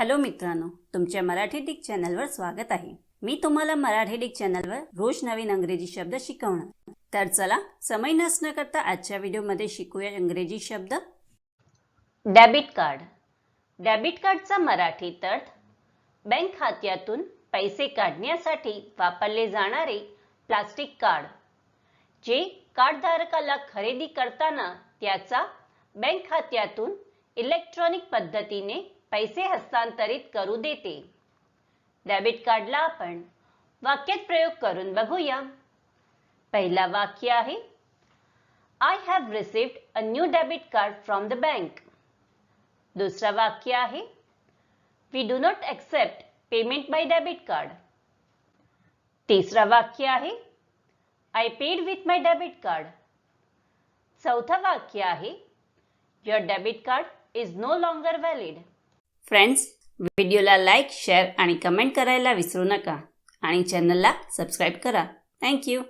Hello मित्रांनो तुमच्या Marathi Dick चॅनलवर स्वागत आहे. मी तुम्हाला मराठी डिक चॅनलवर रोज नवीन अंग्रेजी शब्द शिकवणार. तर चला समय नसणं करता आजच्या व्हिडिओमध्ये शिकूया इंग्रजी शब्द. डेबिट कार्ड डेबिट कार्डचा मराठी अर्थ बँक खात्यातून पैसे काढण्यासाठी वापरले जाणारे प्लास्टिक कार्ड जे कार्डधारकाला खरेदी करताना त्याचा बँक खात्यातून इलेक्ट्रॉनिक पद्धतीने पैसे हस्तांतरित करू देते. डेबिट कार्डला आपण वाक्यात प्रयोग करून बघूया. पहिला वाक्य आहे I have received a new debit card from the bank दुसरा वाक्य आहे we do not accept payment by debit card तिसरा वाक्य आहे I paid with my debit card चौथा वाक्य आहे your debit card is no longer valid friends व्हिडिओला लाईक शेअर आणि कमेंट करायला विसरू नका. आणि चॅनलला सबस्क्राईब करा. थँक्यू